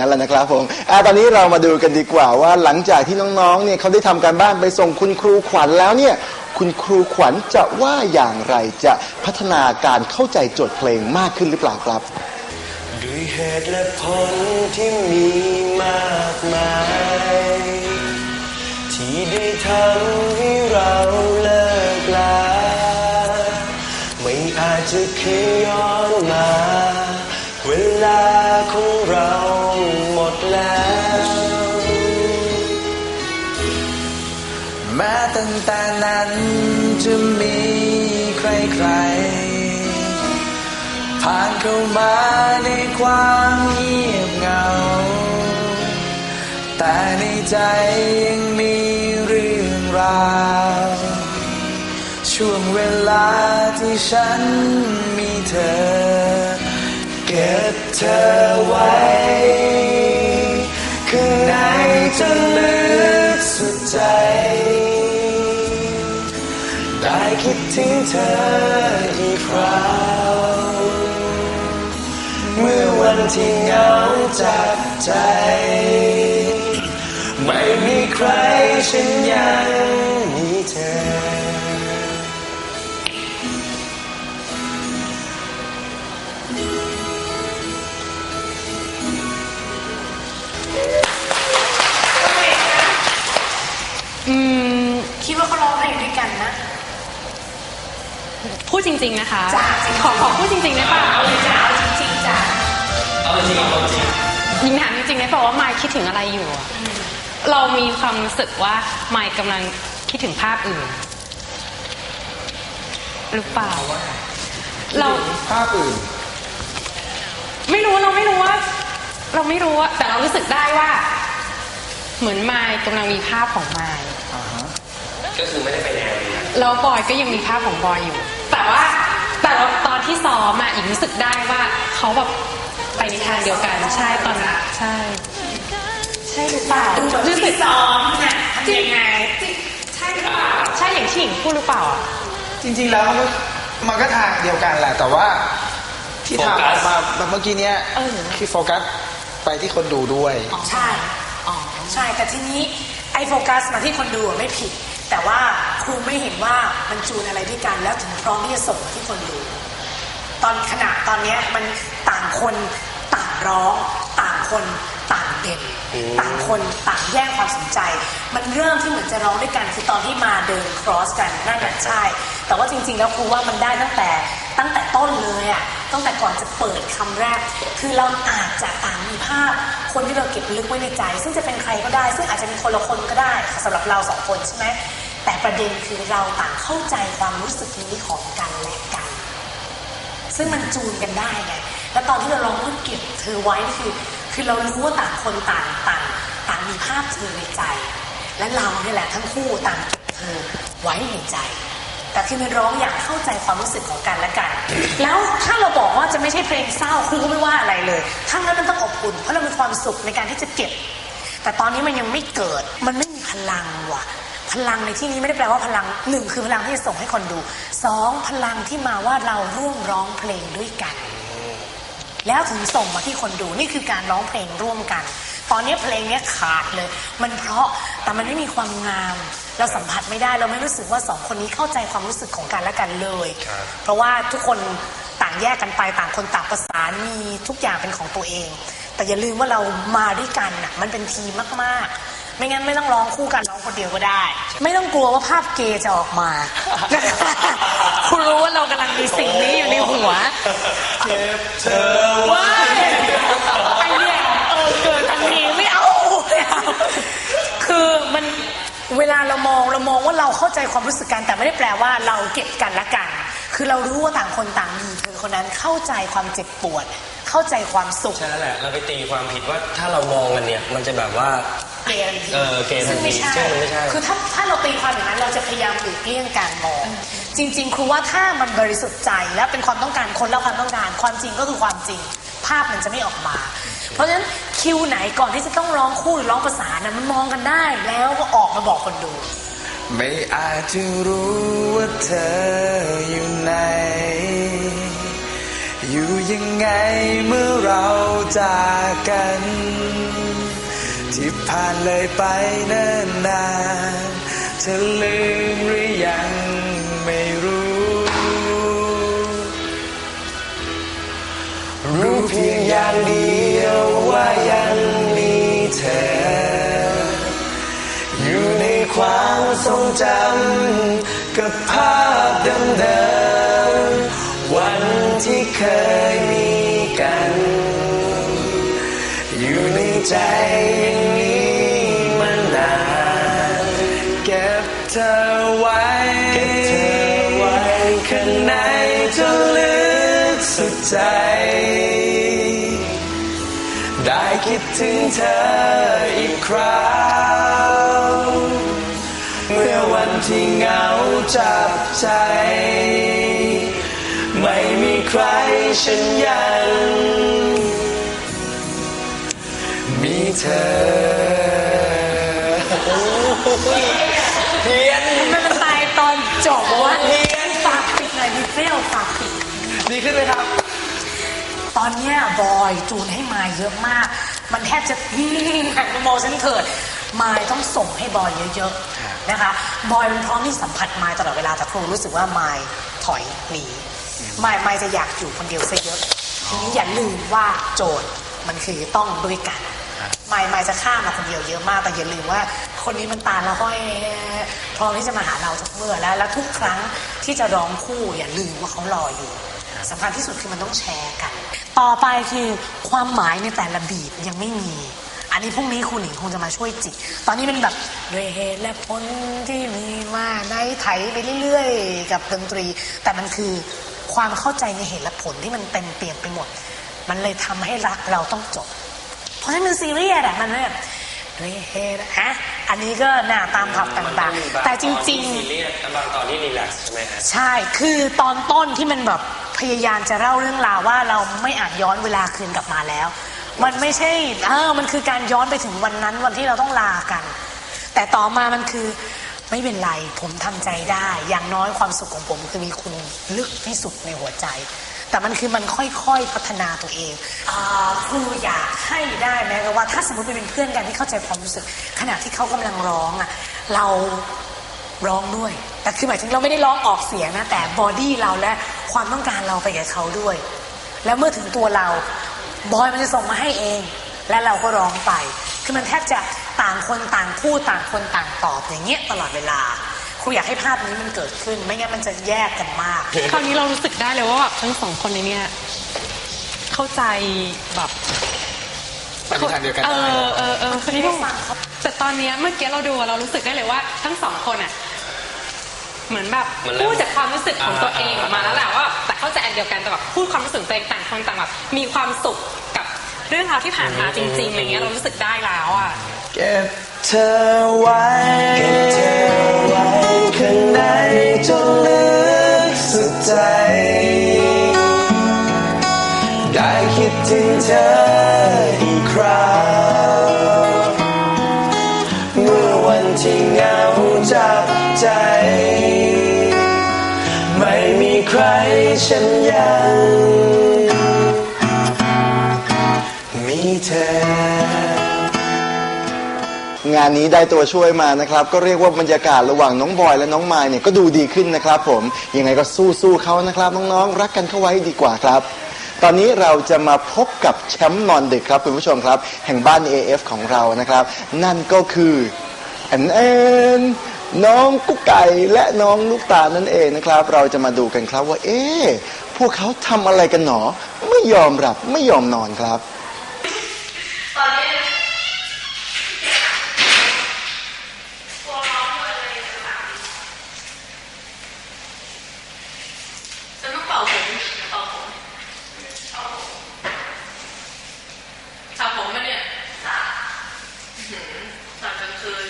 งั้นแหละนะครับผมอตอนนี้เรามาดูกันดีกว่าว่าหลังจากที่น้องๆเนี่ยเขาได้ทำการบ้านไปส่งคุณครูขวัญแล้วเนี่ยคุณครูขวัญจะว่าอย่างไรจะพัฒนาการเข้าใจโจทย์เพลงมากขึ้นหรือเปล่าครับด้วยเหตุและผลที่มีมากมาย ที่ได้ทำให้เราเลิกลาไม่อาจจะคืนย้อนมา เข้ามาในความเงียบเหงา แต่ในใจยังมีเรื่องราว ช่วงเวลาที่ฉันมีเธอ เก็บเธอไว้ข้างในจนลึกสุดใจ ได้คิดถึงเธออีกคราว วันที่เหงาจับใจ ไม่มีใครฉันยังมีเธออืมคิดว่าเขาร้องเพลงด้วยกันนะ พูดจริง ๆ นะคะจ้ะจริงๆขอขอพูดจริงๆได้ป่ะเอาเลยจ้ะเอาจริงๆจ้ะ ยิงถามจริงๆได้ป่ะว่าไมายคิดถึงอะไรอยู่อะเรามีความรู้สึกว่าไมายกำลังคิดถึงภาพอื่น หรือเปล่าเรา ภาพอื่น ไม่รู้เราไม่รู้ว่า เราไม่รู้ว่าแต่เรารู้สึกได้ว่า เหมือนไมายกำลังมีภาพของไมายก็คือไม่ได้ไปแนวนี้แล้วบอยก็ยังมีภาพของบอยอยู่ แต่ว่าแต่ว่าตอนที่ซ้อมอะอีกรู้สึกได้ว่าเขาแบบ ไปในทางเดียวกัน ใช่ตอนนั้นใช่ ใช่หรือเปล่าดูแบบรู้สึที่กซ้อมเนี่ยทำยังไงใช่หรือเปล่าใช่อย่างที่หญิงพูดหรือเปล่าอะจริงๆแล้วมันก็มันก็ทางเดียวกันแหละ แต่ว่าที่ทำออกมาแบบเมื่อกี้เนี้ยคือโฟกัสไปที่คนดูด้วยใช่อ๋อใช่แต่ทีนี้ไอ้โฟกัสมาที่คนดูอะไม่ผิด แต่ว่าครูไม่เห็นว่ามันจูนอะไรด้วยกัน แล้วถึงพร้อมที่จะส่งมาที่คนดู ตอนขณะตอนเนี้ยมันต่างคนต่าง ร้องต่างคนต่างเด่นต่างคนต่างแย่งความสนใจ มันเริ่มที่เหมือนจะร้องด้วยกันคือตอนที่มาเดิน cross กันนั่นแหละใช่ แต่ว่าจริง ๆ แล้วครูว่ามันได้ตั้งแต่ตั้งแต่ต้นเลยอะตั้งแต่ก่อนจะเปิดคำแรก คือเราอาจจะต่างมีภาพ คนที่เราเก็บลึกไว้ในใจ ซึ่งจะเป็นใครก็ได้ ซึ่งอาจจะเป็นคนละคนก็ได้สำหรับเราสองคนใช่ไหมแต่ประเด็นคือเราต่างเข้าใจความรู้สึกนี้ของกันและกัน ซึ่งมันจูนกันได้ไง แล้วตอนที่เราร้องว่าเก็บเธอไว้นี่คือ คือเรารู้ว่าต่างคนต่างต่างต่างมีภาพเธอในใจ และเราเนี่ยแหละทั้งคู่ต่างเก็บเธอไว้ในใจ แต่คือมันร้องอยางเข้าใจความรู้สึกของกันและกัน แล้วถ้าเราบอกว่าจะไม่ใช่เพลงเศร้าครูก็ไม่ว่าอะไรเลยทั้งนั้นมันต้องอบอุ่นเพราะเรามีความสุขในการที่จะเก็บ แต่ตอนนี้มันยังไม่เกิดมันไม่มีพลังว่ะพลังในที่นี้ไม่ได้แปลว่าพลังหนึ่งคือพลังที่จะส่งให้คนดูสองพลังที่มาว่าเราร่วมร้องเพลงด้วยกัน แล้วถึงส่งมาที่คนดูนี่คือการร้องเพลงร่วมกัน ตอนนี้เพลงเนี้ยขาดเลย มันเพราะแต่มันไม่มีความงาม เราสัมผัสไม่ได้เราไม่รู้สึกว่าสองคนนี้เข้าใจความรู้สึกของกันและกันเลย เพราะว่าทุกคนต่างแยกกันไปต่างคนต่างประสานมีทุกอย่างเป็นของตัวเอง แต่อย่าลืมว่าเรามาด้วยกันน่ะมันเป็นทีมมากๆ ไม่งั้นไม่ต้องร้องคู่กันร้องคนเดียวก็ได้ ไม่ต้องกลัวว่าภาพเกย์จะออกมาคุณ รู้ว่าเรากำลังมีสิ่งนี้อยู่ในหัวเธอว้ายไอเนี่ยเออเกิดทันทีไม่เอาไม่เอาคือมันเวลาเรามองเรามองว่าเราเข้าใจความรู้สึกกันแต่ไม่ได้แปลว่าเราเก็บกันละกัน คือเรารู้ว่าต่างคนต่างมีเธอคนนั้นเข้าใจความเจ็บปวด เข้าใจความสุขใช่แล้วแหละเราไปตีความผิดว่าถ้าเรามองกันเนี่ยมันจะแบบว่าเกย์ทันทีเออเกย์ทันซึ่งไม่ใช่ซึ่งมันไม่ใช่คือถ้าถ้าเราตีความอย่างนั้นเราจะพยายามหลีกเลี่ยงการมอง จริง ๆ ครูว่าถ้ามันบริสุทธิ์ใจและเป็นความต้องการคนและความต้องการ ความจริงก็คือความจริง ภาพมันจะไม่ออกมา เพราะฉะนั้นคิวไหนก่อนที่จะต้องร้องคู่หรือร้องประสานนะมันมองกันได้ แล้วก็ออกมาบอกคนดู ไม่อาจจะรู้ว่าเธออยู่ไหน อยู่ยังไงเมื่อเราจากกัน ที่ผ่านเลยไปเนิ่นนานเธอลืมหรือยัง จำกับภาพเดิมๆวันที่เคยมีกัน อยู่ในใจอย่างนี้มานานเก็บเธอไว้ข้างในจนลึกสุดใจ ได้คิดถึงเธออีกครั้ง ที่เหงาจับใจ ไม่มีใครฉันยัง มีเธอเพียนมันเป็นตายตอนจบว่าเพียนฝากปิดหน่อยดิเฟลฝากปิด ดีขึ้นไหมครับ ตอนเนี้ยบอยจูนให้มาเยอะมาก มันแทบจะหันมามองฉันเถิดมายต้องส่งให้บอยเยอะๆ นะคะบอยมันพร้อมที่สัมผัสมายตลอดเวลาแต่ครูรู้สึกว่ามายถอยหนีมายมายจะอยากอยู่คนเดียวซะเยอะทีนี้อย่าลืมว่าโจทย์มันคือต้องด้วยกันมายมายจะข้ามมาคนเดียวเยอะมากแต่อย่าลืมว่า คนนี้มันตาแล้วก็พร้อมที่จะมาหาเราทุกเมื่อแล้วและทุกครั้งที่จะร้องคู่อย่าลืมว่าเขารออยู่สำคัญที่สุดคือมันต้องแชร์กัน ต่อไปคือความหมายในแต่ละบีทยังไม่มี อันนี้พรุ่งนี้ครูหนิงคงจะมาช่วยจิก ตอนนี้เป็นแบบด้วยเหตุและผลที่มีมาในไถไปเรื่อยๆ กับดนตรี แต่มันคือความเข้าใจในเหตุและผลที่มันเต็มเปี่ยมไปหมด มันเลยทำให้รักเราต้องจบ เพราะฉะนั้นมันซีเรียสอะมันแบบด้วยเหตุฮะอันนี้ก็หน้าตามผับต่างๆ แต่จริงซีเรียสและบางตอนที่รีแลกซ์ใช่ไหมฮะๆใช่คือตอนต้นที่มันแบบพยายามจะเล่าเรื่องราวว่าเราไม่อาจย้อนเวลาคืนกลับมาแล้ว มันไม่ใช่เออมันคือการย้อนไปถึงวันนั้นวันที่เราต้องลากัน แต่ต่อมามันคือไม่เป็นไรผมทำใจได้ อย่างน้อยความสุขของผมคือมีคุณลึกที่สุดในหัวใจ แต่มันคือมันค่อยๆพัฒนาตัวเองอครูอยากให้ได้แม้กระว่า ถ้าสมมติเป็นเพื่อนกันที่เข้าใจความรู้สึก ขณะที่เขากำลังร้องอะเราร้องด้วย แต่คือหมายถึงเราไม่ได้ร้องออกเสียงนะ แต่บอดี้เราและความต้องการเราไปกับเขาด้วย แล้วเมื่อถึงตัวเรา บอยมันจะส่งมาให้เอง และเราก็ร้องไป คือมันแทบจะต่างคนต่างพูดต่างคนต่างตอบอย่างเงี้ยตลอดเวลาครูอยากให้ภาพนี้มันเกิดขึ้น ไม่งั้นมันจะแยกกันมาก คราวนี้เรารู้สึกได้เลยว่าแบบทั้งสองคนในเนี้ยเข้าใจแบบปฏิทานเดียวกันเอได้ อเออเออคนนี้ต้องแต่ตอนเนี้ยเมื่อกี้เราดูอะเรารู้สึกได้เลยว่าทั้งสองคนอะ เหมือนแบบเหมือนเริ่มพูดจากความรู้สึกของตัวเองออกมาแล้วแหละว่าแต่เข้าใจอันเดียวกันแต่แบบพูดความรู้สึกตัวเองต่างคนต่างแบบมีความสุขกับเรื่องราวที่ผ่านมาจริงๆอะไรเงี้ยเรารู้สึกได้แล้วอะ เก็บเธอไว้เก็บเธอไว้ข้างในจนลึกสุดใจ ได้คิดถึงเธออีานนี้ได้ตัวช่วยมานะครับ ก็เรียกว่าบรรยากาศระหว่างน้องบอยและน้องมายเนี่ยก็ดูดีขึ้นนะครับผม ยังไงก็สู้ๆเขานะครับน้องๆ รักกันเข้าไว้ดีกว่าครับ ตอนนี้เราจะมาพบกับแชมป์นอนดึกครับคุณผู้ชมครับ แห่งบ้าน AF ของเรานะครับ นั่นก็คือแอนแอนน้องกุ๊กไก่และน้องลูกตาลนั่นเองนะครับ เราจะมาดูกันครับว่า เอ๊ะพวกเขาทำอะไรกันหนอ ไม่ยอมหลับไม่ยอมนอนครับ จะต้องเป่าผมเป่าผมสระผมมาเนี่ยสระสระกลางคืน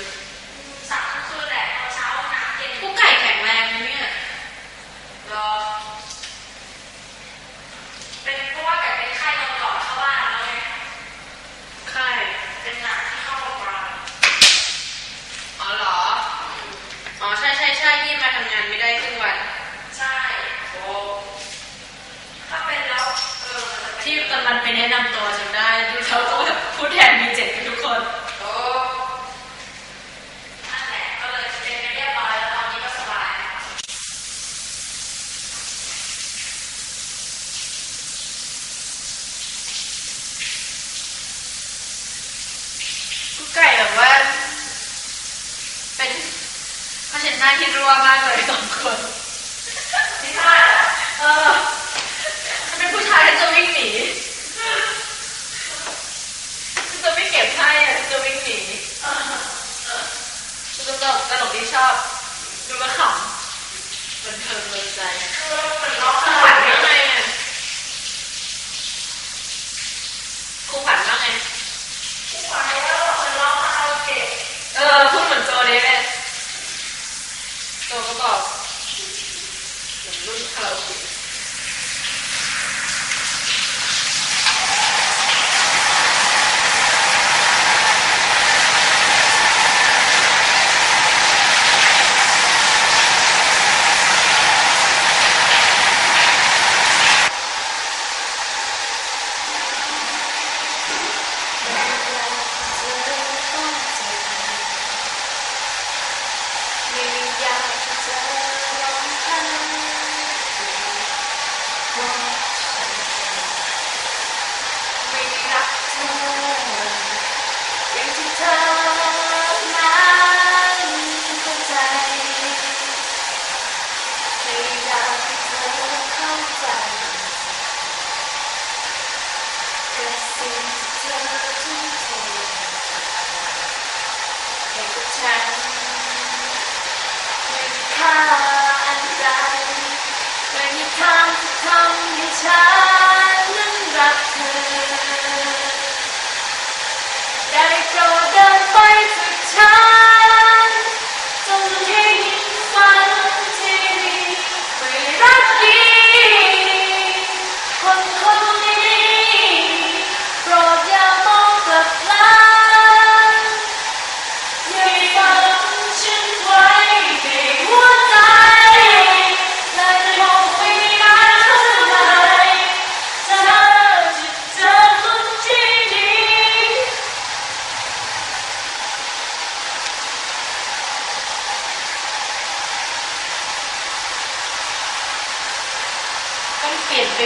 สระกลางคืนแหละตอนเช้าน้ำเย็นกุ๊กไก่แข็งแรงนะเนี่ยรอเป็นเพราะว่าไก่เป็นไข้ตอนก่อนเข้าบ้านแล้วไงไข้เป็นหนักที่เข้าโรงพยาบาลอ๋อเหรอ อ๋อใช่ใช่ใช่ที่มาทำงานไม่ได้ครึ่งวัน ใช่ โอ้ ถ้าเป็นแล้ว หน้าที่รัวมากเลยสองคนพี่ชายเออถ้าเป็นผู้ชายจะวิ่งหนีจะไม่เก็บให้อะจะวิ่งหนีจะตล กสนุกที่ชอบ ดูมาขำบันเทิงบันใจมันร้องขวัญว่าไงอะครูขวัญว่าไง เออพูดเหมือนโจเดเลยโจก็บอกเหมือนรุ่นคาราโอเกะ ไม่อยากจะเจอร้องไห้ว่าฉันไม่รักเธออย่างที่เธอนั้นเข้าใจไม่อยากให้เธอเข้าใจกับสิ่งที่เธอทุ่มเทให้กับฉัน ไม่มีค่าอันใดไม่มีทางที่ ทำให้ฉันนั้นรักเธอ ได้โปรดเดินไปจากฉัน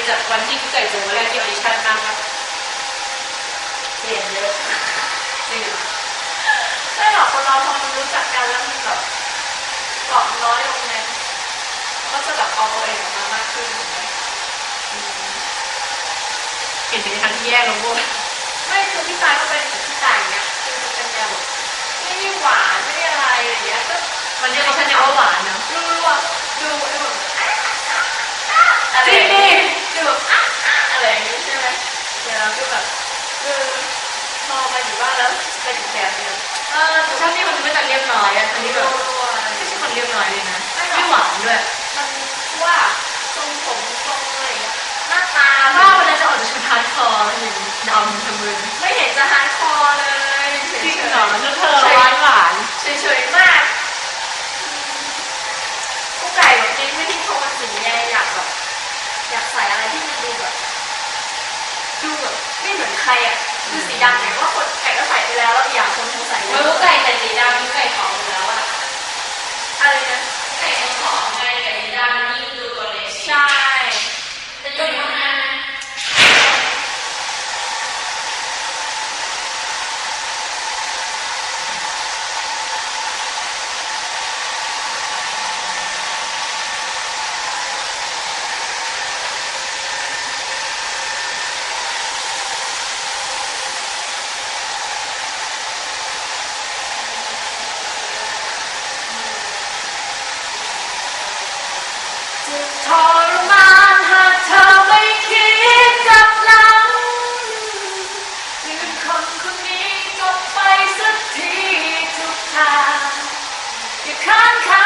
จากวันที่กุ๊กไก่เจอวันแรกที่ออดิชั่นมากครับเปลี่ยนเยอะจริงใช่หรอกคนเราพอมันรู้จักกันแล้วมันแบบเกาะน้อยลงไงก็จะแบบเอาตัวเองออกมามากขึ้นถูกไหมเปลี่ยนไปในทางที่แย่ลงด้วยไม่คือพี่ตายก็เป็นพี่ตายเงี้ยคือเป็นแนวแบบไม่ได้หวานไม่ได้อะไรอย่างเงี้ยก็วันนี้ออดิชั่นวหวานเนาะดูแบบดูไอ้แบบอะอะอะอะไรจริองย่างดิ เดี๋ยวเราก็แบบเออพอมาอยู่บ้านแล้วเป็นอีกแบบหนึงเออแต่ชอบที่คนไม่แต่เรียบร้อยอะคนที่แบบไม่ใช่คนเรียบร้อยเลยนะไม่หวานด้วยมันว่าทรงผมทรงอะไรอย่างเงี้ยหน้าตาถ้าวันนั้นจะออกจากชุดฮาร์ดคอร์เห็นดำทั้งมือไม่เห็นจะฮาร์ดคอร์เลยจริงเหรอชุดเธอหวานหวานเฉยๆมากกุ๊กไก่แบบเน้นไม่ที่โทนสีไงอยากแบบอยากใส่อะไรที่มันดูแบบ ดูแบบไม่เหมือนใครอะคือสีดำเนี่ยว่าคนไก่ก็ใส่ไปแล้วแล้วอย่างคนคงใส่ไม่รู้ไก่ใส่สีดำกุ๊กไก่ของอยู่แล้วอะ อย่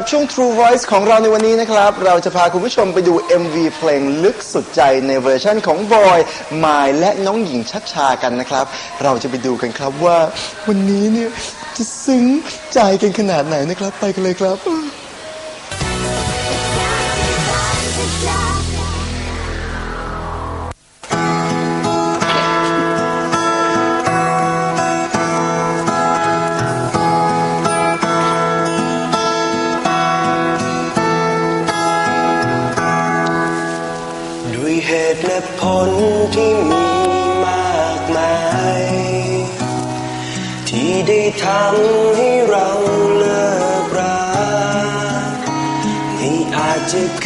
กับช่วง True Voice ของเราในวันนี้นะครับ เราจะพาคุณผู้ชมไปดู MV เพลงลึกสุดใจในเวอร์ชั่นของบอยมายและน้องหญิงชักชากันนะครับ เราจะไปดูกันครับว่า วันนี้เนี่ยจะซึ้งใจกันขนาดไหนนะครับ ไปกันเลยครับ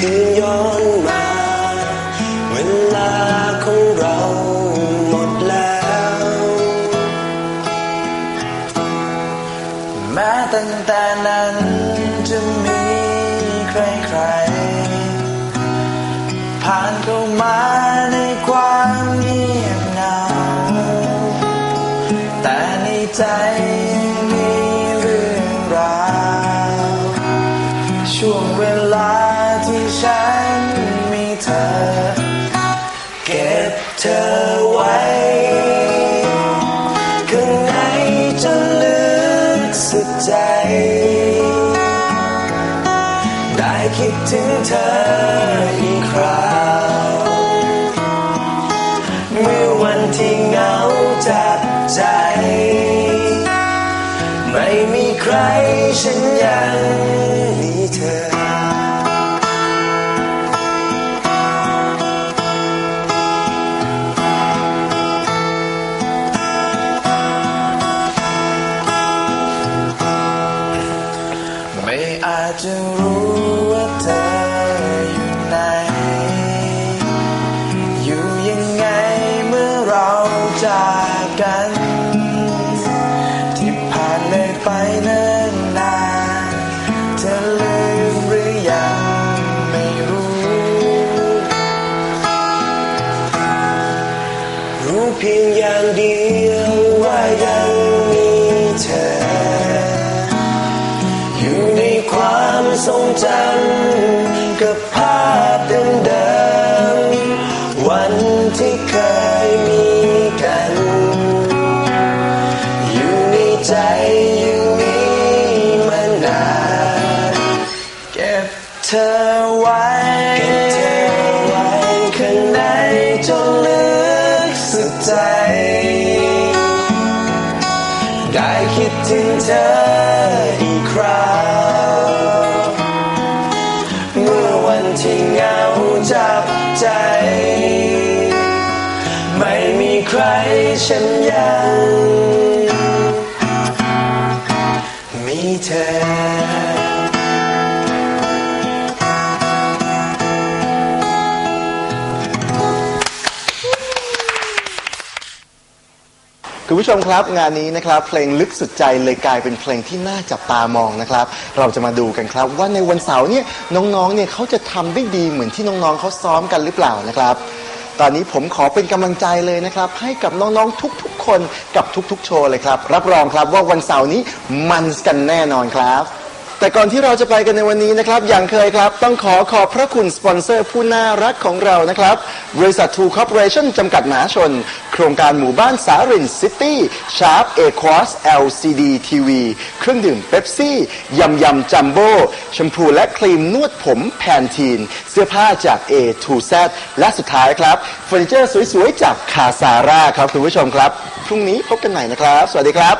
คืนย้อนมา เวลาของเราหมดแล้ว แม้ตั้งแต่นั้นจะ ฉันยังมีเธอ ฉันยังมีเธอคุณผู้ชมครับงานนี้นะครับเพลงลึกสุดใจเลยกลายเป็นเพลงที่น่าจับตามองนะครับ เราจะมาดูกันครับว่าในวันเสาร์เนี่ยน้องๆเนี่ยเขาจะทำได้ดีเหมือนที่น้องๆเขาซ้อมกันหรือเปล่านะครับ ตอนนี้ผมขอเป็นกำลังใจเลยนะครับ ให้กับน้องๆทุกๆ คนกับทุกๆ โชว์เลยครับ รับรองครับว่าวันเสาร์นี้มันกันแน่นอนครับ แต่ก่อนที่เราจะไปกันในวันนี้นะครับ อย่างเคยครับ ต้องขอขอบพระคุณสปอนเซอร์ผู้น่ารักของเรานะครับ บริษัททูคอร์ปอเรชั่นจำกัดมหาชน โครงการหมู่บ้านสารินซิตี้ชาร์ปเอควอส LCD TV เครื่องดื่มเป๊ปซี่ยำยำจัมโบ้แชมพูและครีมนวดผมแพนทีน เสื้อผ้าจาก A to Z และสุดท้ายครับเฟอร์นิเจอร์สวยๆ จากคาซาร่าครับคุณผู้ชมครับ พรุ่งนี้พบกันใหม่นะครับ สวัสดีครับ